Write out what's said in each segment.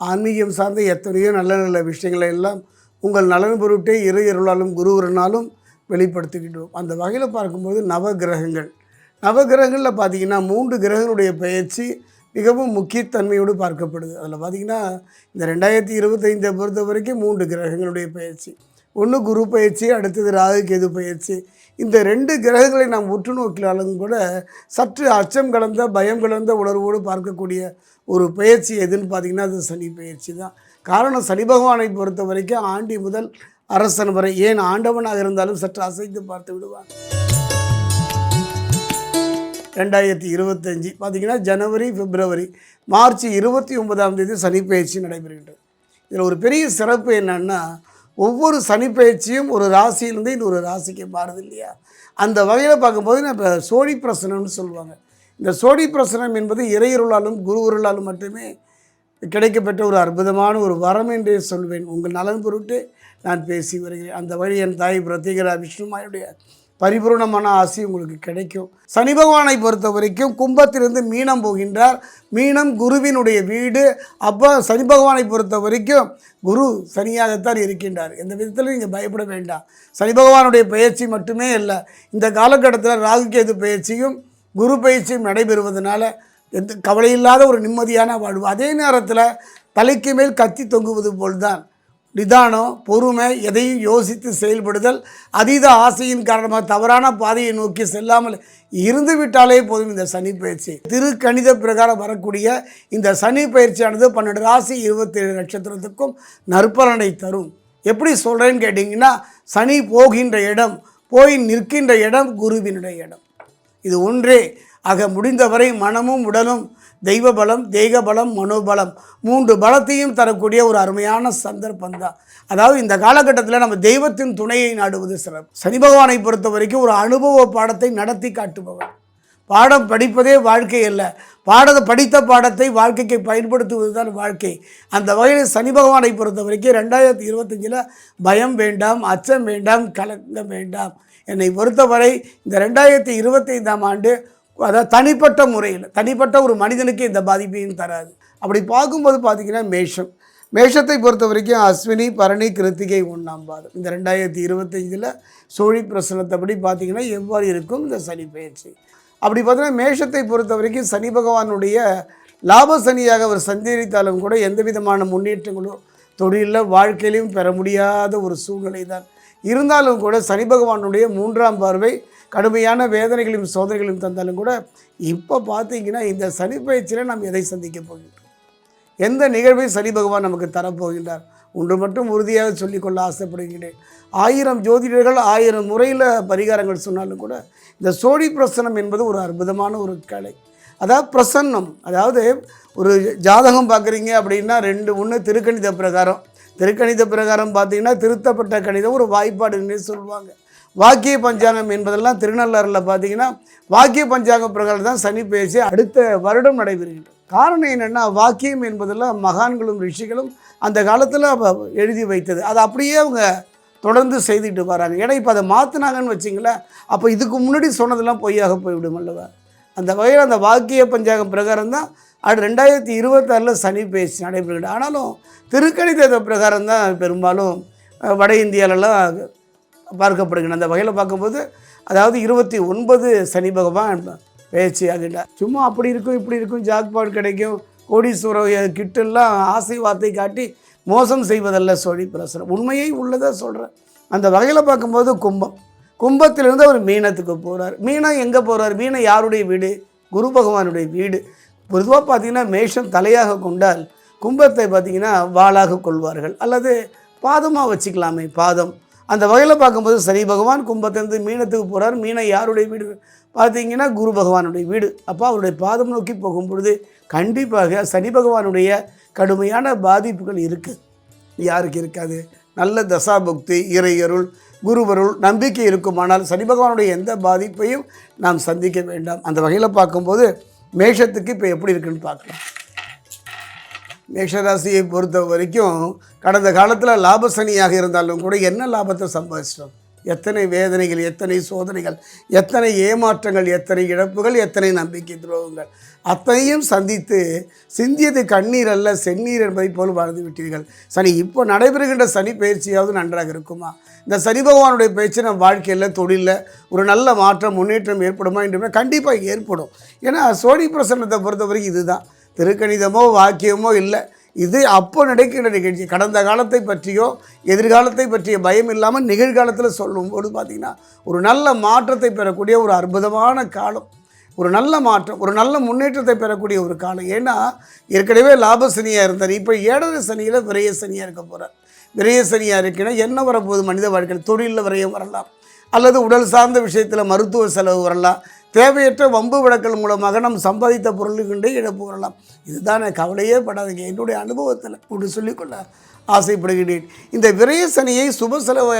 ஆன்மீகம் சார்ந்த எத்தனையோ நல்ல நல்ல விஷயங்களை எல்லாம் உங்கள் நலன் பொருட்டே இறை இருளாலும் குருவரனாலும் வெளிப்படுத்திக்கிட்டோம். அந்த வகையில் பார்க்கும்போது நவ கிரகங்கள் நவ கிரகங்களில் பார்த்தீங்கன்னா மூன்று கிரகங்களுடைய பயிற்சி மிகவும் முக்கியத்தன்மையோடு பார்க்கப்படுது. அதில் பார்த்தீங்கன்னா இந்த ரெண்டாயிரத்தி இருபத்தைந்தை பொறுத்த வரைக்கும் மூன்று கிரகங்களுடைய பயிற்சி ஒன்று குரு பயிற்சி அடுத்தது ராகு கேது பயிற்சி இந்த ரெண்டு கிரகங்களை நாம் உற்று நோக்கினாலும் கூட சற்று அச்சம் கலந்த பயம் கலந்த உணர்வோடு பார்க்கக்கூடிய ஒரு பயிற்சி எதுன்னு பார்த்தீங்கன்னா அது சனி பயிற்சி தான். காரணம் சனி பகவானை பொறுத்த வரைக்கும் ஆண்டி முதல் அரசன் வரை. ஏன் ஆண்டவனாக இருந்தாலும் சற்று அசைத்து பார்த்து விடுவான். ரெண்டாயிரத்தி இருபத்தஞ்சி பார்த்தீங்கன்னா ஜனவரி பிப்ரவரி மார்ச் இருபத்தி ஒன்பதாம் தேதி சனி பயிற்சி நடைபெறுகின்றது. இதில் ஒரு பெரிய சிறப்பு என்னன்னா ஒவ்வொரு சனி பயிற்சியும் ஒரு ராசியிலேருந்து இன்னொரு ராசிக்கு மாறுது இல்லையா? அந்த வகையில் பார்க்கும்போது நான் இப்போ சோழி பிரசனம்னு சொல்லுவாங்க. இந்த சோடி பிரசனம் என்பது இறையருளாலும் குருவருளாலும் மட்டுமே கிடைக்கப்பெற்ற ஒரு அற்புதமான ஒரு வரம் என்றே சொல்வேன். உங்கள் நலன் பொருட்டு நான் பேசி வருகிறேன். அந்த வழி என் தாய் பிரத்யேகரா விஷ்ணுமாயுடைய பரிபூர்ணமான ஆசை உங்களுக்கு கிடைக்கும். சனி பகவானை பொறுத்த வரைக்கும் கும்பத்திலிருந்து மீனம் போகின்றார். மீனம் குருவினுடைய வீடு. அப்போ சனி பகவானை பொறுத்த வரைக்கும் குரு சனியாகத்தான் இருக்கின்றார். எந்த விதத்தில் நீங்கள் பயப்பட வேண்டாம். சனி பகவானுடைய பயிற்சி மட்டுமே இல்லை இந்த காலகட்டத்தில் ராகுகேது பயிற்சியும் குரு பயிற்சியும் நடைபெறுவதனால எந்த கவலையில்லாத ஒரு நிம்மதியான வாழ்வு. அதே நேரத்தில் தலைக்கு மேல் கத்தி தொங்குவது போல்தான். நிதானம் பொறுமை எதையும் யோசித்து செயல்படுதல் அதீத ஆசையின் காரணமாக தவறான பாதையை நோக்கி செல்லாமல் இருந்து விட்டாலே போதும் இந்த சனி பயிற்சி. திரு கணித பிரகாரம் வரக்கூடிய இந்த சனி பயிற்சியானது பன்னெண்டு ராசி இருபத்தேழு நட்சத்திரத்துக்கும் நற்பலனை தரும். எப்படி சொல்கிறேன்னு கேட்டிங்கன்னா சனி போகின்ற இடம் போய் நிற்கின்ற இடம் குருவினுடைய இடம். இது ஒன்றே. ஆக முடிந்தவரை மனமும் உடலும் தெய்வ பலம் தெய்வ பலம் மனோபலம் மூன்று பலத்தையும் தரக்கூடிய ஒரு அருமையான சந்தர்ப்பம் தான் அதாவது இந்த காலகட்டத்தில் நம்ம தெய்வத்தின் துணையை நாடுவது சிறப்பு. சனி பகவானை பொறுத்த வரைக்கும் ஒரு அனுபவ பாடத்தை நடத்தி காட்டுபவர். பாடம் படிப்பதே வாழ்க்கை அல்ல. பாடத்தை படித்த பாடத்தை வாழ்க்கைக்கு பயன்படுத்துவது தான் வாழ்க்கை. அந்த வகையில் சனி பகவானை பொறுத்த வரைக்கும் ரெண்டாயிரத்தி இருபத்தஞ்சில் பயம் வேண்டாம் அச்சம் வேண்டாம் கலங்கம் வேண்டாம். என்னை பொறுத்தவரை இந்த ரெண்டாயிரத்தி இருபத்தைந்தாம் ஆண்டு அதாவது தனிப்பட்ட முறையில் தனிப்பட்ட ஒரு மனிதனுக்கு இந்த பாதிப்பையும் தராது. அப்படி பார்க்கும்போது பார்த்திங்கன்னா மேஷம். மேஷத்தை பொறுத்த வரைக்கும் அஸ்வினி பரணி கிருத்திகை ஒன்றாம் பாதம். இந்த ரெண்டாயிரத்தி இருபத்தஞ்சில் சோழி பிரசனத்தப்படி பார்த்தீங்கன்னா எவ்வாறு இருக்கும் இந்த சனி பயிற்சி. அப்படி பார்த்தீங்கன்னா மேஷத்தை பொறுத்த வரைக்கும் சனி பகவானுடைய லாப சனியாக அவர் சந்தேரித்தாலும் கூட எந்த விதமான முன்னேற்றங்களோ தொழிலில் வாழ்க்கையிலையும் பெற முடியாத ஒரு சூழ்நிலை தான் இருந்தாலும் கூட சனி பகவானுடைய மூன்றாம் பார்வை கடுமையான வேதனைகளையும் சோதனைகளையும் தந்தாலும் கூட இப்போ பார்த்தீங்கன்னா இந்த சனி பயிற்சியில் நாம் எதை சந்திக்க போகின்றோம்? எந்த நிகழ்வை சனி பகவான் நமக்கு தரப்போகின்றார்? ஒன்று மட்டும் உறுதியாக சொல்லிக்கொள்ள ஆசைப்படுகிறேன். ஆயிரம் ஜோதிடர்கள் ஆயிரம் முறையில் பரிகாரங்கள் சொன்னாலும் கூட இந்த சோழி பிரசனம் என்பது ஒரு அற்புதமான ஒரு கலை. அதாவது பிரசன்னம் அதாவது ஒரு ஜாதகம் பார்க்குறீங்க அப்படின்னா ரெண்டு ஒன்று திருக்கணித பிரகாரம். திருக்கணித பிரகாரம் பார்த்தீங்கன்னா திருத்தப்பட்ட கணிதம் ஒரு வாய்ப்பாடுன்னே சொல்லுவாங்க. வாக்கிய பஞ்சாங்கம் என்பதெல்லாம் திருநள்ளாறில் பார்த்தீங்கன்னா வாக்கிய பஞ்சாங்க பிரகாரம் தான் சனி பேசி அடுத்த வருடம் நடைபெறுகின்றது. காரணம் என்னென்னா வாக்கியம் என்பதெல்லாம் மகான்களும் ரிஷிகளும் அந்த காலத்தில் எழுதி வைத்தது. அதை அப்படியே அவங்க தொடர்ந்து செய்துட்டு வராங்க. ஏன்னா இப்போ அதை மாற்றினாங்கன்னு வச்சிங்களேன் அப்போ இதுக்கு முன்னாடி சொன்னதெல்லாம் பொய்யாக போய்விடும் அல்லவா? அந்த வகையில் அந்த வாக்கிய பஞ்சாங்கம் பிரகாரம் தான் அது ரெண்டாயிரத்தி இருபத்தாறில் சனி பேச்சு நடைபெறுகிறது ஆனாலும் திருக்கணித பிரகாரம் தான் பெரும்பாலும் வட இந்தியாவிலலாம் பார்க்கப்படுகிறது அந்த வகையில் பார்க்கும்போது அதாவது இருபத்தி ஒன்பது சனி பகவான் பயிற்சி ஆகிட்டார் சும்மா அப்படி இருக்கும் இப்படி இருக்கும் ஜாக்பாட் கிடைக்கும் கோடீஸ்வரர் கிட்டெல்லாம் ஆசை வார்த்தை காட்டி மோசம் செய்வதல்ல சோழி பிரசுரம் உண்மையை உள்ளதாக சொல்கிறேன் அந்த வகையில் பார்க்கும்போது கும்பம். கும்பத்திலிருந்து அவர் மீனத்துக்கு போகிறார் மீனம் எங்கே போகிறார் மீனம் யாருடைய வீடு? குரு பகவானுடைய வீடு. பொதுவாக பார்த்தீங்கன்னா மேஷம் தலையாக கொண்டால் கும்பத்தை பார்த்திங்கன்னா வாளாக கொள்வார்கள். அல்லது பாதமாக வச்சுக்கலாமே பாதம். அந்த வகையில் பார்க்கும்போது சரி பகவான் கும்பத்திலிருந்து மீனத்துக்கு போகிறார் மீனம் யாருடைய வீடு? பார்த்தீங்கன்னா குரு பகவானுடைய வீடு. அப்போ அவருடைய பாதம் நோக்கி போகும் பொழுது கண்டிப்பாக சனி பகவானுடைய கடுமையான பாதிப்புகள் இருக்குது யாருக்கு இருக்காது? நல்ல தசாபக்தி இறையருள் குருவருள் நம்பிக்கை இருக்குமானால் சனி பகவானுடைய எந்த பாதிப்பையும் நாம் சந்திக்க வேண்டாம். அந்த வகையில் பார்க்கும்போது மேஷத்துக்கு இப்போ எப்படி இருக்குன்னு பார்க்கலாம். மேஷராசியை பொறுத்த வரைக்கும் கடந்த காலத்தில் லாப சனியாக இருந்தாலும் கூட என்ன லாபத்தை சம்பாதிச்சிட்டோம்? எத்தனை வேதனைகள் எத்தனை சோதனைகள் எத்தனை ஏமாற்றங்கள் எத்தனை இழப்புகள் எத்தனை நம்பிக்கை துரோகங்கள். அத்தனையும் சந்தித்து சிந்தியது கண்ணீர் அல்ல செந்நீர் என்பதை போல் வாழ்ந்து விட்டீர்கள். சனி இப்போ நடைபெறுகின்ற சனி பயிற்சியாவது நன்றாக இருக்குமா? இந்த சனி பகவானுடைய பயிற்சி நம்ம வாழ்க்கையில் தொழிலில் ஒரு நல்ல மாற்றம் முன்னேற்றம் ஏற்படுமா என்று கண்டிப்பாக ஏற்படும். ஏன்னா சோனி பிரசன்னத்தை பொறுத்தவரைக்கும் இதுதான். திருக்கணிதமோ வாக்கியமோ இல்லை. இது அப்போ நடக்கின்ற நிகழ்ச்சி. கடந்த காலத்தை பற்றியோ எதிர்காலத்தை பற்றிய பயம் இல்லாமல் நிகழ்காலத்தில் சொல்லும்போது பார்த்திங்கன்னா ஒரு நல்ல மாற்றத்தை பெறக்கூடிய ஒரு அற்புதமான காலம். ஒரு நல்ல மாற்றம் ஒரு நல்ல முன்னேற்றத்தை பெறக்கூடிய ஒரு காலம். ஏன்னா ஏற்கனவே லாப சனியாக இருந்தார். இப்போ ஏழரை சனியில் விரைய சனியாக இருக்க போகிறார் விரைய சனியாக இருக்குன்னா என்ன வரப்போகுது? மனித வாழ்க்கையில் தொழிலில் விரயம் வரலாம். அல்லது உடல் சார்ந்த விஷயத்தில் மருத்துவ செலவு வரலாம். தேவையற்ற வம்பு விளக்கல் மூலமாக நம் சம்பாதித்த பொருளுக்குண்டே இழப்பு வரலாம். இதுதான் கவலையே படாதீங்க. என்னுடைய அனுபவத்தில் இப்படி சொல்லிக்கொள்ள ஆசைப்படுகிறேன். இந்த விரய சனியை சுப செலவு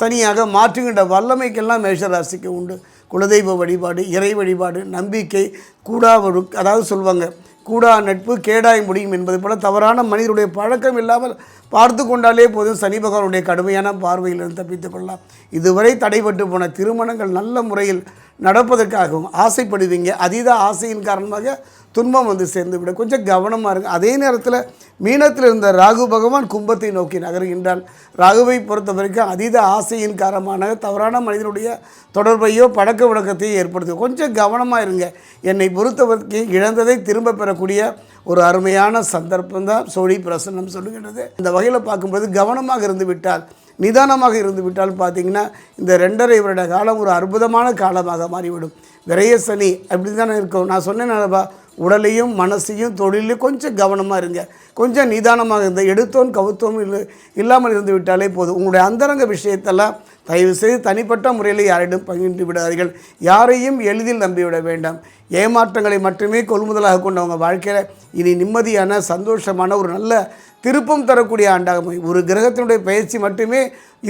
சனியாக மாற்றுகின்ற வல்லமைக்கெல்லாம் மேஷராசிக்கு உண்டு. குலதெய்வ வழிபாடு இறை வழிபாடு நம்பிக்கை கூடா அதாவது சொல்லுவாங்க கூடா நட்பு கேடாய் முடியும் என்பது போல தவறான மனிதருடைய பழக்கம் இல்லாமல் பார்த்து கொண்டாலே போதும் சனி பகவானுடைய கடுமையான பார்வையிலிருந்து தப்பித்துக் கொள்ளலாம். இதுவரை தடைபட்டு போன திருமணங்கள் நல்ல முறையில் நடப்பதற்காகவும் ஆசைப்படுவீங்க. அதீத ஆசையின் காரணமாக துன்பம் வந்து சேர்ந்து விட கொஞ்சம் கவனமாக இருங்க. அதே நேரத்தில் மீனத்தில் இருந்த ராகு பகவான் கும்பத்தை நோக்கி நகருகின்றான் ராகுவை பொறுத்த வரைக்கும் அதீத ஆசையின் காரணமான தவறான மனிதனுடைய தொடர்பையோ பழக்க வழக்கத்தையோ ஏற்படுத்தும். கொஞ்சம் கவனமாக இருங்க. என்னை பொறுத்தவரைக்கும் இழந்ததை திரும்ப பெறக்கூடிய ஒரு அருமையான சந்தர்ப்பம் தான் சோழி பிரசன்னம் சொல்லுகின்றது. இந்த வகையில் பார்க்கும்போது கவனமாக இருந்து விட்டால் நிதானமாக இருந்து விட்டால் பார்த்தீங்கன்னா இந்த ரெண்டரை வருட காலம் ஒரு அற்புதமான காலமாக மாறிவிடும். விரைய சனி அப்படி தானே இருக்கும். நான் சொன்னேன் உடலையும் மனசையும் தொழிலையும் கொஞ்சம் கவனமாக இருங்க. கொஞ்சம் நிதானமாக இருந்த எடுத்தோம் கவுத்தோம் இல்லை இல்லாமல் இருந்து விட்டாலே போதும். உங்களுடைய அந்தரங்க விஷயத்தெல்லாம் தயவு செய்து தனிப்பட்ட முறையில் யாரிடம் பகிர்ந்து விடாதீர்கள். யாரையும் எளிதில் நம்பிவிட வேண்டாம். ஏமாற்றங்களை மட்டுமே கொள்முதலாக கொண்ட உங்கள் வாழ்க்கையில் இனி நிம்மதியான சந்தோஷமான ஒரு நல்ல திருப்பம் தரக்கூடிய ஆண்டாக ஒரு கிரகத்தினுடைய பயிற்சி மட்டுமே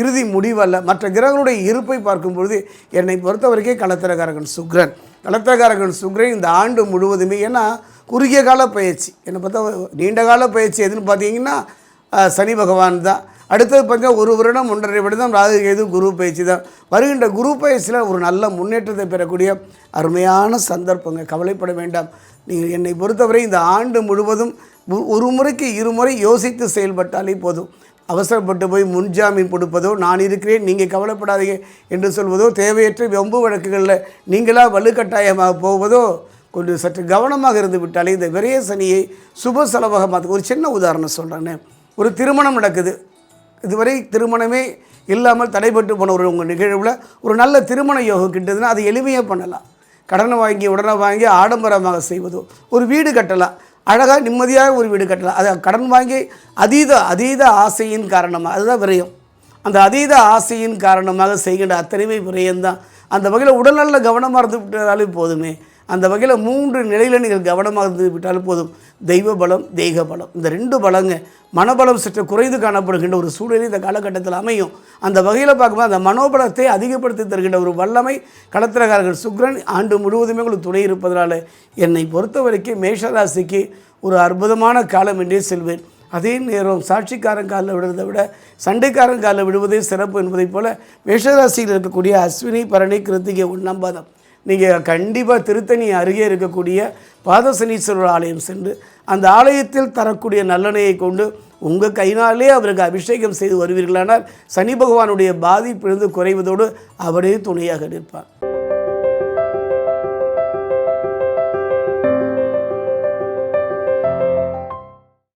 இறுதி முடிவல்ல. மற்ற கிரகங்களுடைய இருப்பை பார்க்கும்பொழுது என்னை பொறுத்த வரைக்கும் கலத்திரகாரகன் சுக்ரன். கலத்திரகாரகன் சுக்ரன் இந்த ஆண்டு முழுவதுமே ஏன்னா குறுகிய கால பயிற்சி. என்னை பார்த்தா நீண்ட கால பயிற்சி எதுன்னு பார்த்தீங்கன்னா சனி பகவான் தான். அடுத்தது பார்த்தீங்கன்னா ஒரு வருடம் ஒன்றரை வருடம் ராகு கேது குரு பயிற்சி தான். வருகின்ற குரு பயிற்சியில் ஒரு நல்ல முன்னேற்றத்தை பெறக்கூடிய அருமையான சந்தர்ப்பங்க. கவலைப்பட வேண்டாம். நீங்கள் என்னை பொறுத்தவரை இந்த ஆண்டு முழுவதும் ஒரு- முறைக்கு இருமுறை யோசித்து செயல்பட்டாலே போதும். அவசரப்பட்டு போய் முன்ஜாமீன் கொடுப்பதோ நான் இருக்கிறேன் நீங்கள் கவலைப்படாதீங்க என்று சொல்வதோ தேவையற்ற வம்பு வழக்குகளில் நீங்களாக வலுக்கட்டாயமாக போவதோ கொஞ்சம் சற்று கவனமாக இருந்து விட்டாலே இந்த விரைய சனியை சுப செலவாக மாற்ற ஒரு சின்ன உதாரணம் சொல்கிறேன்னு ஒரு திருமணம் நடக்குது. இதுவரை திருமணமே இல்லாமல் தடைபட்டு போன ஒரு உங்கள் நிகழ்வில் ஒரு நல்ல திருமண யோகம் கிட்டதுன்னா அதை எளிமையாக பண்ணலாம். கடனை வாங்கி உடனே வாங்கி ஆடம்பரமாக செய்வதோ ஒரு வீடு கட்டலாம். அழகாக நிம்மதியாக ஒரு வீடு கட்டலாம். அதை கடன் வாங்கி அதீத அதீத ஆசையின் காரணமாக அதுதான் விரயம். அந்த அதீத ஆசையின் காரணமாக செய்கின்ற அத்தனையுமே விரயம்தான். அந்த வகையில் உடல்நல கவனமாக இருந்து விட்டாலே போதுமே. அந்த வகையில் மூன்று நிலையில் நீங்கள் கவனமாக இருந்து விட்டாலும் போதும். தெய்வ பலம் தெய்க பலம் இந்த ரெண்டு பலங்க மனபலம் சற்று குறைந்து காணப்படுகின்ற ஒரு சூழ்நிலை இந்த காலகட்டத்தில் அமையும். அந்த வகையில் பார்க்கும்போது அந்த மனோபலத்தை அதிகப்படுத்தி தருகின்ற ஒரு வல்லமை களத்திரகாரர்கள் சுக்ரன் ஆண்டு முழுவதுமே உங்களுக்கு துணை இருப்பதனால் என்னை பொறுத்த வரைக்கும் மேஷராசிக்கு ஒரு அற்புதமான காலம் என்றே செல்வேன். அதே நேரம் சாட்சிக்காரன் காலில் விடுறதை விட சண்டைக்காரன் காலில் விடுவதே சிறப்பு என்பதைப் போல மேஷராசியில் இருக்கக்கூடிய அஸ்வினி பரணி கிருத்திகை ஒன்றாம் பாதம். நீங்கள் கண்டிப்பாக திருத்தணி அருகே இருக்கக்கூடிய பாதசனீஸ்வரர் ஆலயம் சென்று அந்த ஆலயத்தில் தரக்கூடிய நல்லெண்ணெயை கொண்டு உங்கள் கையினாலே அவருக்கு அபிஷேகம் செய்து வருவீர்களானால் சனி பகவானுடைய பாதிப்பிலிருந்து குறைவதோடு அவரே துணையாக நிற்பார்.